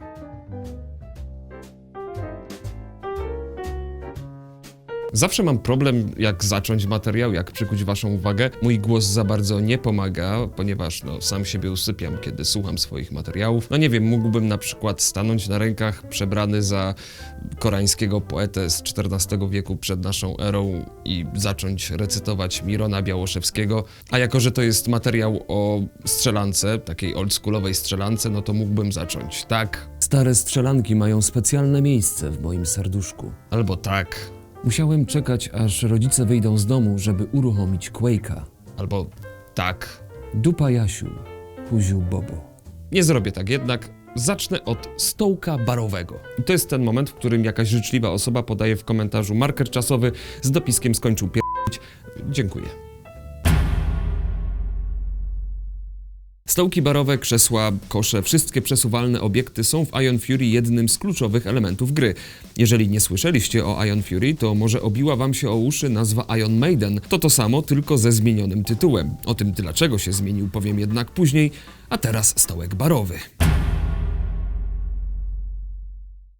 thank you Zawsze mam problem, jak zacząć materiał, jak przykuć waszą uwagę. Mój głos za bardzo nie pomaga, ponieważ no, sam siebie usypiam, kiedy słucham swoich materiałów. No nie wiem, mógłbym na przykład stanąć na rękach przebrany za koreańskiego poetę z XIV wieku przed naszą erą i zacząć recytować Mirona Białoszewskiego. A jako, że to jest materiał o strzelance, takiej oldschoolowej strzelance, no to mógłbym zacząć tak Stare strzelanki mają specjalne miejsce w moim serduszku. albo tak, Musiałem czekać, aż rodzice wyjdą z domu, żeby uruchomić Quake'a. albo tak. Dupa Jasiu, Kuziu Bobo. Nie zrobię tak jednak. Zacznę od stołka barowego. I to jest ten moment, w którym jakaś życzliwa osoba podaje w komentarzu marker czasowy z dopiskiem skończył pierdolić. Dziękuję. Stołki barowe, krzesła, kosze, wszystkie przesuwalne obiekty są w Ion Fury jednym z kluczowych elementów gry. Jeżeli nie słyszeliście o Ion Fury, to może obiła wam się o uszy nazwa Ion Maiden. To to samo, tylko ze zmienionym tytułem. O tym dlaczego się zmienił powiem jednak później, a teraz stołek barowy.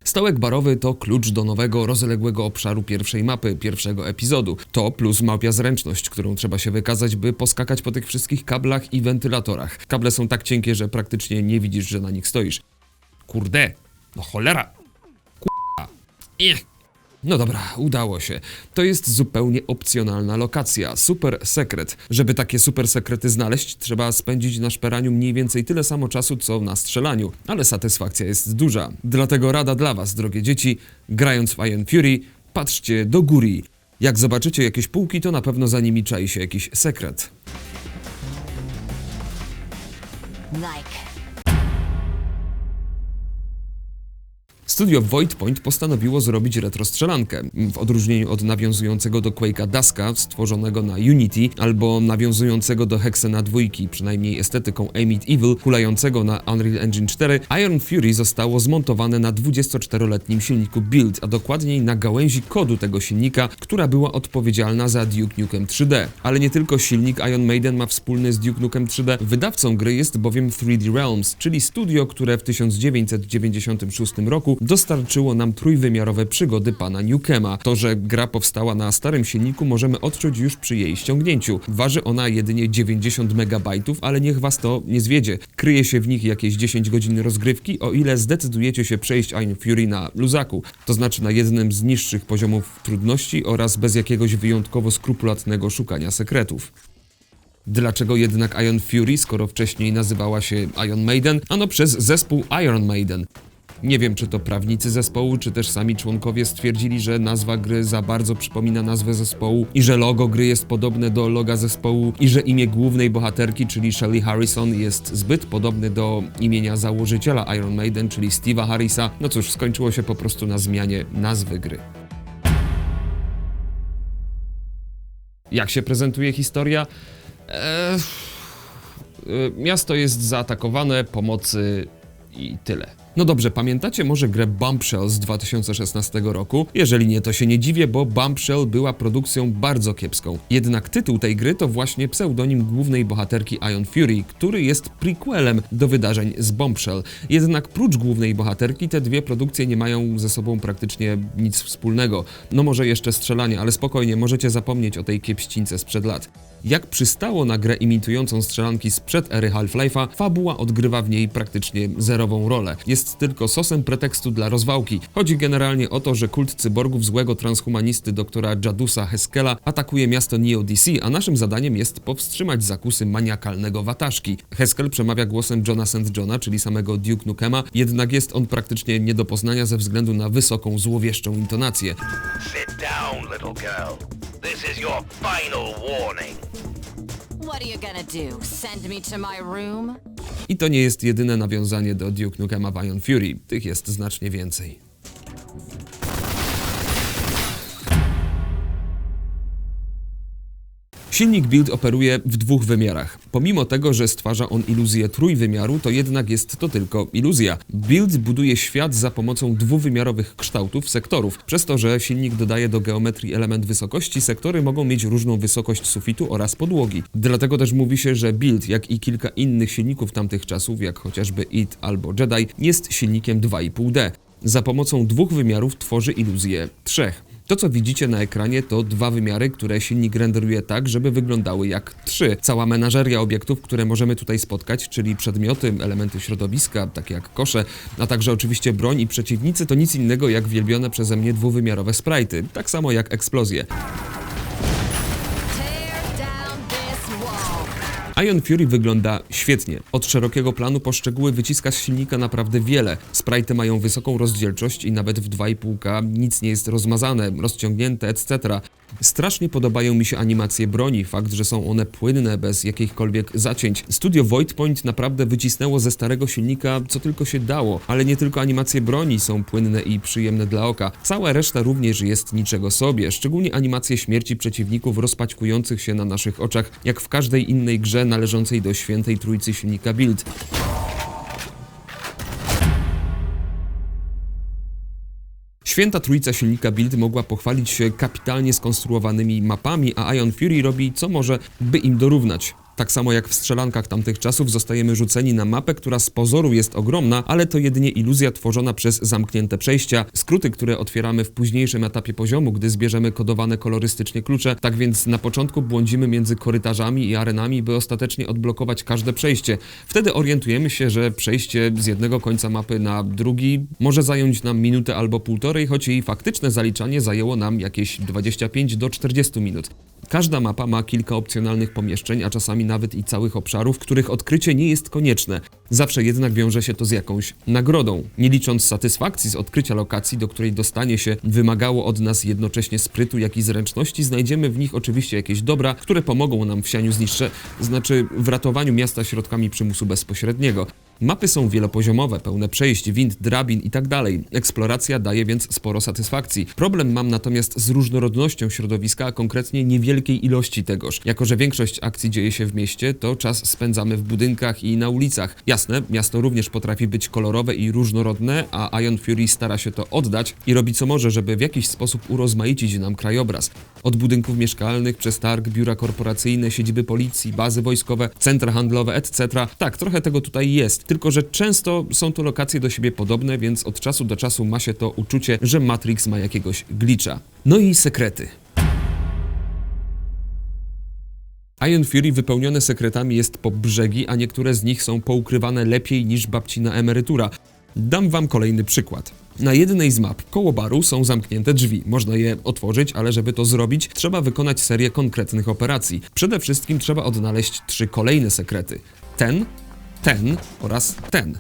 Stołek barowy to klucz do nowego, rozległego obszaru pierwszej mapy, pierwszego epizodu. To plus małpia zręczność, którą trzeba się wykazać, by poskakać po tych wszystkich kablach i wentylatorach. Kable są tak cienkie, że praktycznie nie widzisz, że na nich stoisz. Kurde, no cholera. Kurwa. Ech. No dobra, udało się. To jest zupełnie opcjonalna lokacja, super sekret. Żeby takie super sekrety znaleźć, trzeba spędzić na szperaniu mniej więcej tyle samo czasu, co na strzelaniu, ale satysfakcja jest duża. Dlatego rada dla was, drogie dzieci, grając w Iron Fury, patrzcie do góry. Jak zobaczycie jakieś półki, to na pewno za nimi czai się jakiś sekret. Like. Studio Void Point postanowiło zrobić retrostrzelankę. W odróżnieniu od nawiązującego do Quake'a Daska, stworzonego na Unity, albo nawiązującego do Hexena dwójki, przynajmniej estetyką Aim It Evil, hulającego na Unreal Engine 4, Iron Fury zostało zmontowane na 24-letnim silniku Build, a dokładniej na gałęzi kodu tego silnika, która była odpowiedzialna za Duke Nukem 3D. Ale nie tylko silnik Iron Maiden ma wspólny z Duke Nukem 3D, wydawcą gry jest bowiem 3D Realms, czyli studio, które w 1996 roku dostarczyło nam trójwymiarowe przygody pana Nukema. To, że gra powstała na starym silniku możemy odczuć już przy jej ściągnięciu. Waży ona jedynie 90 MB, ale niech was to nie zwiedzie. Kryje się w nich jakieś 10 godzin rozgrywki, o ile zdecydujecie się przejść Iron Fury na luzaku, to znaczy na jednym z niższych poziomów trudności oraz bez jakiegoś wyjątkowo skrupulatnego szukania sekretów. Dlaczego jednak Iron Fury, skoro wcześniej nazywała się Iron Maiden? Ano przez zespół Iron Maiden. Nie wiem, czy to prawnicy zespołu, czy też sami członkowie stwierdzili, że nazwa gry za bardzo przypomina nazwę zespołu i że logo gry jest podobne do loga zespołu i że imię głównej bohaterki, czyli Shelly Harrison, jest zbyt podobne do imienia założyciela Iron Maiden, czyli Steve'a Harrisa. No cóż, skończyło się po prostu na zmianie nazwy gry. Jak się prezentuje historia? Eee, miasto jest zaatakowane, pomocy i tyle. No dobrze, pamiętacie może grę Bombshell z 2016 roku? Jeżeli nie, to się nie dziwię, bo Bombshell była produkcją bardzo kiepską. Jednak tytuł tej gry to właśnie pseudonim głównej bohaterki Iron Fury, który jest prequelem do wydarzeń z Bombshell. Jednak prócz głównej bohaterki te dwie produkcje nie mają ze sobą praktycznie nic wspólnego. No może jeszcze strzelanie, ale spokojnie, możecie zapomnieć o tej kiepścińce sprzed lat. Jak przystało na grę imitującą strzelanki sprzed ery Half-Life'a, fabuła odgrywa w niej praktycznie zerową rolę. Jest tylko sosem pretekstu dla rozwałki. Chodzi generalnie o to, że kult cyborgów złego transhumanisty doktora Jadusa Heskela atakuje miasto Neo DC, a naszym zadaniem jest powstrzymać zakusy maniakalnego wataszki. Heskel przemawia głosem Johna St. Johna, czyli samego Duke Nukema, jednak jest on praktycznie nie do poznania ze względu na wysoką, złowieszczą intonację. Sit down, little girl. This is your final warning. What are you gonna do? Send me to my room? I to nie jest jedyne nawiązanie do Duke Nukema w Iron Fury, tych jest znacznie więcej. Silnik Build operuje w dwóch wymiarach. Pomimo tego, że stwarza on iluzję trójwymiaru, to jednak jest to tylko iluzja. Build buduje świat za pomocą dwuwymiarowych kształtów sektorów. Przez to, że silnik dodaje do geometrii element wysokości, sektory mogą mieć różną wysokość sufitu oraz podłogi. Dlatego też mówi się, że Build, jak i kilka innych silników tamtych czasów, jak chociażby IT albo Jedi, jest silnikiem 2,5D. Za pomocą dwóch wymiarów tworzy iluzję trzech. To, co widzicie na ekranie, to dwa wymiary, które silnik renderuje tak, żeby wyglądały jak trzy. Cała menażeria obiektów, które możemy tutaj spotkać, czyli przedmioty, elementy środowiska, takie jak kosze, a także oczywiście broń i przeciwnicy, to nic innego jak wielbione przeze mnie dwuwymiarowe sprite'y, tak samo jak eksplozje. Ion Fury wygląda świetnie. Od szerokiego planu po szczegóły wyciska z silnika naprawdę wiele. Sprite mają wysoką rozdzielczość i nawet w 2,5K nic nie jest rozmazane, rozciągnięte, etc. Strasznie podobają mi się animacje broni, fakt, że są one płynne, bez jakichkolwiek zacięć. Studio Void Point naprawdę wycisnęło ze starego silnika co tylko się dało, ale nie tylko animacje broni są płynne i przyjemne dla oka. Cała reszta również jest niczego sobie, szczególnie animacje śmierci przeciwników rozpaćkujących się na naszych oczach, jak w każdej innej grze należącej do świętej trójcy silnika Build. Święta trójca silnika Build mogła pochwalić się kapitalnie skonstruowanymi mapami, a Ion Fury robi co może, by im dorównać. Tak samo jak w strzelankach tamtych czasów zostajemy rzuceni na mapę, która z pozoru jest ogromna, ale to jedynie iluzja tworzona przez zamknięte przejścia, skróty, które otwieramy w późniejszym etapie poziomu, gdy zbierzemy kodowane kolorystycznie klucze. Tak więc na początku błądzimy między korytarzami i arenami, by ostatecznie odblokować każde przejście. Wtedy orientujemy się, że przejście z jednego końca mapy na drugi może zająć nam minutę albo półtorej, choć jej faktyczne zaliczanie zajęło nam jakieś 25 do 40 minut. Każda mapa ma kilka opcjonalnych pomieszczeń, a czasami nawet i całych obszarów, których odkrycie nie jest konieczne. Zawsze jednak wiąże się to z jakąś nagrodą. Nie licząc satysfakcji z odkrycia lokacji, do której dostanie się wymagało od nas jednocześnie sprytu, jak i zręczności, znajdziemy w nich oczywiście jakieś dobra, które pomogą nam w sianiu zniszcze, znaczy w ratowaniu miasta środkami przymusu bezpośredniego. Mapy są wielopoziomowe, pełne przejść, wind, drabin i tak. Eksploracja daje więc sporo satysfakcji. Problem mam natomiast z różnorodnością środowiska, a konkretnie niewielkiej ilości tegoż. Jako, że większość akcji dzieje się w mieście, to czas spędzamy w budynkach i na ulicach. Jasne, miasto również potrafi być kolorowe i różnorodne, a Ion Fury stara się to oddać i robi co może, żeby w jakiś sposób urozmaicić nam krajobraz. Od budynków mieszkalnych, przez targ, biura korporacyjne, siedziby policji, bazy wojskowe, centra handlowe, etc. Tak, trochę tego tutaj jest, tylko że często są to lokacje do siebie podobne, więc od czasu do czasu ma się to uczucie, że Matrix ma jakiegoś glitcha. No i sekrety. Iron Fury wypełnione sekretami jest po brzegi, a niektóre z nich są poukrywane lepiej niż babcina emerytura. Dam wam kolejny przykład. Na jednej z map koło baru są zamknięte drzwi. Można je otworzyć, ale żeby to zrobić, trzeba wykonać serię konkretnych operacji. Przede wszystkim trzeba odnaleźć trzy kolejne sekrety. Ten, ten oraz ten.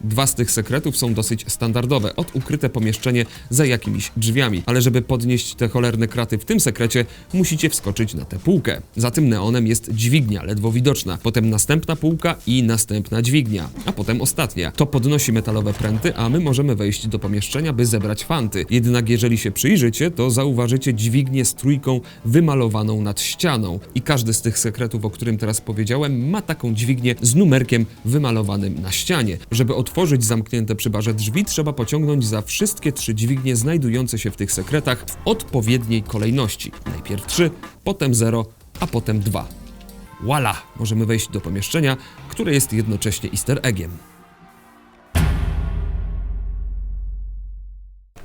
Dwa z tych sekretów są dosyć standardowe, od ukryte pomieszczenie za jakimiś drzwiami, ale żeby podnieść te cholerne kraty w tym sekrecie, musicie wskoczyć na tę półkę. Za tym neonem jest dźwignia, ledwo widoczna, potem następna półka i następna dźwignia, a potem ostatnia. To podnosi metalowe pręty, a my możemy wejść do pomieszczenia, by zebrać fanty. Jednak jeżeli się przyjrzycie, to zauważycie dźwignię z trójką wymalowaną nad ścianą. I każdy z tych sekretów, o którym teraz powiedziałem, ma taką dźwignię z numerkiem wymalowanym na ścianie. Żeby otworzyć zamknięte przy barze drzwi, trzeba pociągnąć za wszystkie trzy dźwignie znajdujące się w tych sekretach w odpowiedniej kolejności. Najpierw trzy, potem zero, a potem dwa. Voila! Możemy wejść do pomieszczenia, które jest jednocześnie easter eggiem.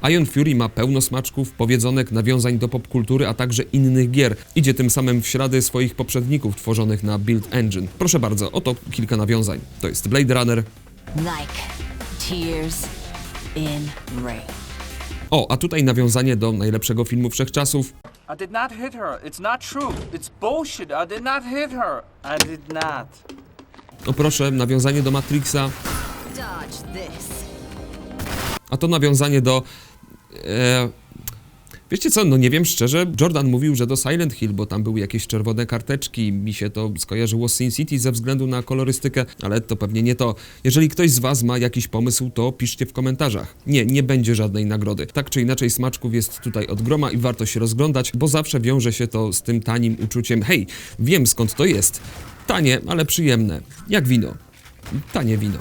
Ion Fury ma pełno smaczków, powiedzonek, nawiązań do popkultury, a także innych gier. Idzie tym samym w ślady swoich poprzedników tworzonych na Build Engine. Proszę bardzo, oto kilka nawiązań. To jest Blade Runner. Like tears in rain. O, a tutaj nawiązanie do najlepszego filmu wszechczasów. I did not hit her. It's not true. It's bullshit. I did not hit her. I did not. O proszę, nawiązanie do Matrixa. Dodge this. A to nawiązanie do. E, Wiecie co, no nie wiem szczerze, Jordan mówił, że do Silent Hill, bo tam były jakieś czerwone karteczki, mi się to skojarzyło z Sin City ze względu na kolorystykę, ale to pewnie nie to. Jeżeli ktoś z was ma jakiś pomysł, to piszcie w komentarzach. Nie, nie będzie żadnej nagrody. Tak czy inaczej smaczków jest tutaj od groma i warto się rozglądać, bo zawsze wiąże się to z tym tanim uczuciem, hej, wiem skąd to jest. Tanie, ale przyjemne. Jak wino. Tanie wino.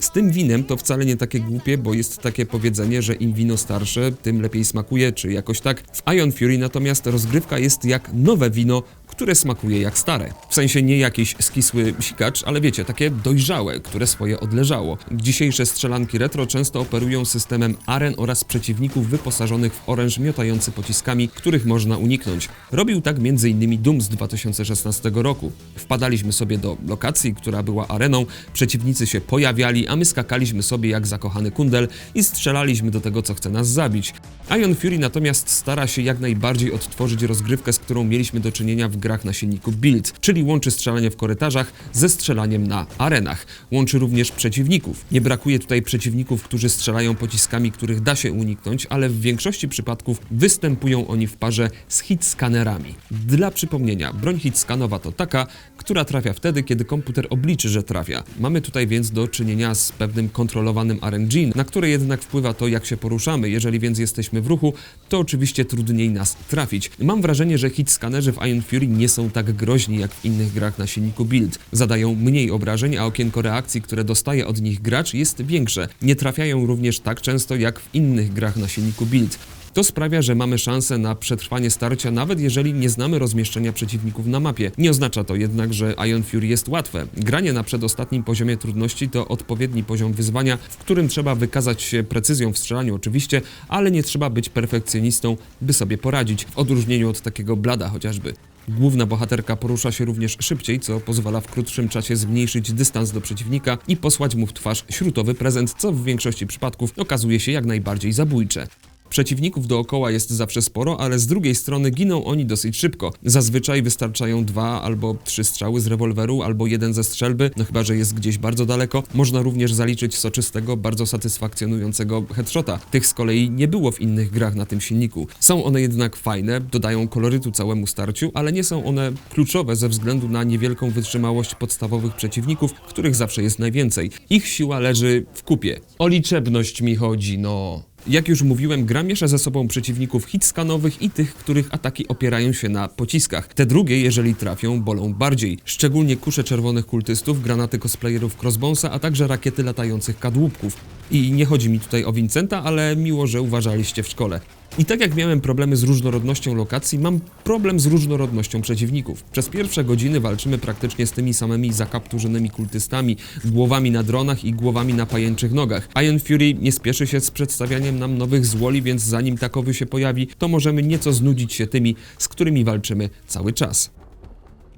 Z tym winem to wcale nie takie głupie, bo jest takie powiedzenie, że im wino starsze, tym lepiej smakuje, czy jakoś tak. W Ion Fury natomiast rozgrywka jest jak nowe wino, które smakuje jak stare. W sensie nie jakiś skisły sikacz, ale wiecie, takie dojrzałe, które swoje odleżało. Dzisiejsze strzelanki retro często operują systemem aren oraz przeciwników wyposażonych w oręż miotający pociskami, których można uniknąć. Robił tak m.in. Doom z 2016 roku. Wpadaliśmy sobie do lokacji, która była areną, przeciwnicy się pojawiali, a my skakaliśmy sobie jak zakochany kundel i strzelaliśmy do tego, co chce nas zabić. Ion Fury natomiast stara się jak najbardziej odtworzyć rozgrywkę, z którą mieliśmy do czynienia w grach na silniku Build, czyli łączy strzelanie w korytarzach ze strzelaniem na arenach. Łączy również przeciwników. Nie brakuje tutaj przeciwników, którzy strzelają pociskami, których da się uniknąć, ale w większości przypadków występują oni w parze z hit skanerami. Dla przypomnienia, broń hit skanowa to taka, która trafia wtedy, kiedy komputer obliczy, że trafia. Mamy tutaj więc do czynienia z pewnym kontrolowanym RNG, na które jednak wpływa to, jak się poruszamy. Jeżeli więc jesteśmy w ruchu, to oczywiście trudniej nas trafić. Mam wrażenie, że hit skanerzy w Iron Fury nie są tak groźni jak w innych grach na silniku Build. Zadają mniej obrażeń, a okienko reakcji, które dostaje od nich gracz jest większe. Nie trafiają również tak często jak w innych grach na silniku Build. To sprawia, że mamy szansę na przetrwanie starcia, nawet jeżeli nie znamy rozmieszczenia przeciwników na mapie. Nie oznacza to jednak, że Ion Fury jest łatwe. Granie na przedostatnim poziomie trudności to odpowiedni poziom wyzwania, w którym trzeba wykazać się precyzją w strzelaniu oczywiście, ale nie trzeba być perfekcjonistą, by sobie poradzić, w odróżnieniu od takiego blada chociażby. Główna bohaterka porusza się również szybciej, co pozwala w krótszym czasie zmniejszyć dystans do przeciwnika i posłać mu w twarz śrutowy prezent, co w większości przypadków okazuje się jak najbardziej zabójcze. Przeciwników dookoła jest zawsze sporo, ale z drugiej strony giną oni dosyć szybko. Zazwyczaj wystarczają dwa albo trzy strzały z rewolweru, albo jeden ze strzelby, no chyba, że jest gdzieś bardzo daleko. Można również zaliczyć soczystego, bardzo satysfakcjonującego headshota. Tych z kolei nie było w innych grach na tym silniku. Są one jednak fajne, dodają kolorytu całemu starciu, ale nie są one kluczowe ze względu na niewielką wytrzymałość podstawowych przeciwników, których zawsze jest najwięcej. Ich siła leży w kupie. O liczebność mi chodzi, no. Jak już mówiłem, gra miesza ze sobą przeciwników hitskanowych i tych, których ataki opierają się na pociskach. Te drugie, jeżeli trafią, bolą bardziej. Szczególnie kusze czerwonych kultystów, granaty cosplayerów Crossbonesa, a także rakiety latających kadłubków. I nie chodzi mi tutaj o Vincenta, ale miło, że uważaliście w szkole. I tak jak miałem problemy z różnorodnością lokacji, mam problem z różnorodnością przeciwników. Przez pierwsze godziny walczymy praktycznie z tymi samymi zakapturzonymi kultystami, głowami na dronach i głowami na pajęczych nogach. Iron Fury nie spieszy się z przedstawianiem nam nowych złoli, więc zanim takowy się pojawi, to możemy nieco znudzić się tymi, z którymi walczymy cały czas.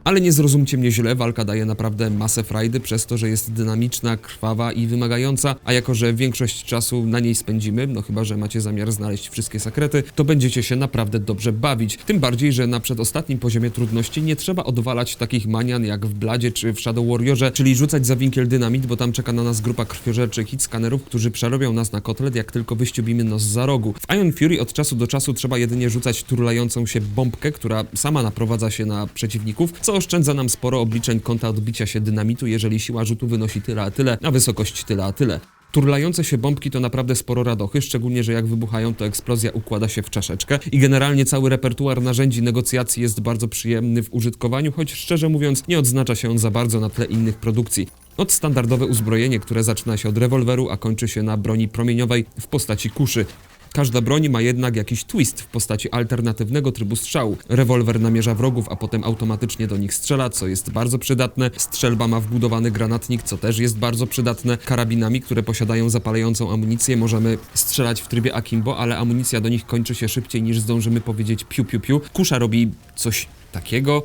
Ale nie zrozumcie mnie źle, walka daje naprawdę masę frajdy przez to, że jest dynamiczna, krwawa i wymagająca, a jako, że większość czasu na niej spędzimy, no chyba, że macie zamiar znaleźć wszystkie sekrety, to będziecie się naprawdę dobrze bawić. Tym bardziej, że na przedostatnim poziomie trudności nie trzeba odwalać takich manian jak w Bladzie czy w Shadow Warriorze, czyli rzucać za winkiel dynamit, bo tam czeka na nas grupa krwiożerczych hit skanerów, którzy przerobią nas na kotlet, jak tylko wyściubimy nos za rogu. W Iron Fury od czasu do czasu trzeba jedynie rzucać turlającą się bombkę, która sama naprowadza się na przeciwników, co oszczędza nam sporo obliczeń kąta odbicia się dynamitu, jeżeli siła rzutu wynosi tyle a tyle, a wysokość tyle a tyle. Turlające się bombki to naprawdę sporo radochy, szczególnie, że jak wybuchają, to eksplozja układa się w czaszeczkę i generalnie cały repertuar narzędzi negocjacji jest bardzo przyjemny w użytkowaniu, choć szczerze mówiąc nie odznacza się on za bardzo na tle innych produkcji. Od standardowe uzbrojenie, które zaczyna się od rewolweru, a kończy się na broni promieniowej w postaci kuszy. Każda broń ma jednak jakiś twist w postaci alternatywnego trybu strzału. Rewolwer namierza wrogów, a potem automatycznie do nich strzela, co jest bardzo przydatne. Strzelba ma wbudowany granatnik, co też jest bardzo przydatne. Karabinami, które posiadają zapalającą amunicję, możemy strzelać w trybie akimbo, ale amunicja do nich kończy się szybciej niż zdążymy powiedzieć piu piu piu. Kusza robi coś takiego.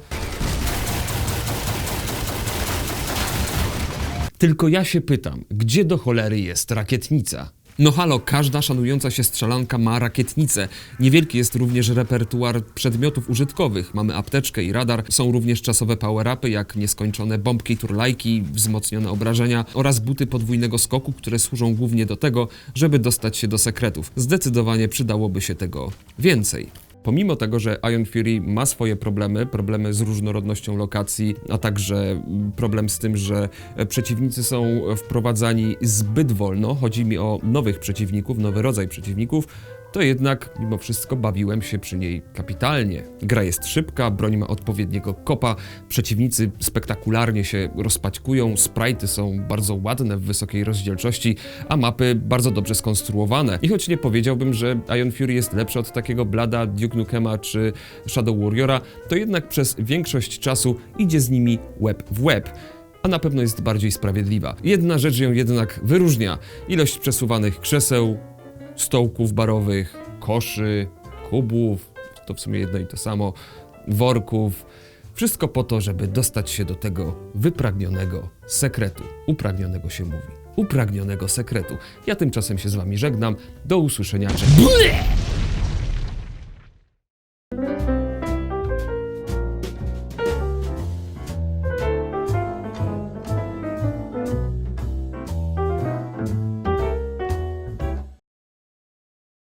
Tylko ja się pytam, gdzie do cholery jest rakietnica? No halo, każda szanująca się strzelanka ma rakietnicę. Niewielki jest również repertuar przedmiotów użytkowych. Mamy apteczkę i radar. Są również czasowe power-upy, jak nieskończone bombki, turlajki, wzmocnione obrażenia oraz buty podwójnego skoku, które służą głównie do tego, żeby dostać się do sekretów. Zdecydowanie przydałoby się tego więcej. Pomimo tego, że Iron Fury ma swoje problemy, problemy z różnorodnością lokacji, a także mm, problem z tym, że e, przeciwnicy są wprowadzani zbyt wolno, chodzi mi o nowych przeciwników, nowy rodzaj przeciwników, to jednak mimo wszystko bawiłem się przy niej kapitalnie. Gra jest szybka, broń ma odpowiedniego kopa, przeciwnicy spektakularnie się rozpaćkują, sprite'y są bardzo ładne w wysokiej rozdzielczości, a mapy bardzo dobrze skonstruowane. I choć nie powiedziałbym, że Iron Fury jest lepszy od takiego Blada, Duke Nukema czy Shadow Warriora, to jednak przez większość czasu idzie z nimi łeb w łeb a na pewno jest bardziej sprawiedliwa. Jedna rzecz ją jednak wyróżnia: ilość przesuwanych krzeseł, stołków barowych, koszy, kubów, to w sumie jedno i to samo, worków. Wszystko po to, żeby dostać się do tego wypragnionego sekretu. Upragnionego się mówi. Upragnionego sekretu. Ja tymczasem się z wami żegnam. Do usłyszenia. Cześć.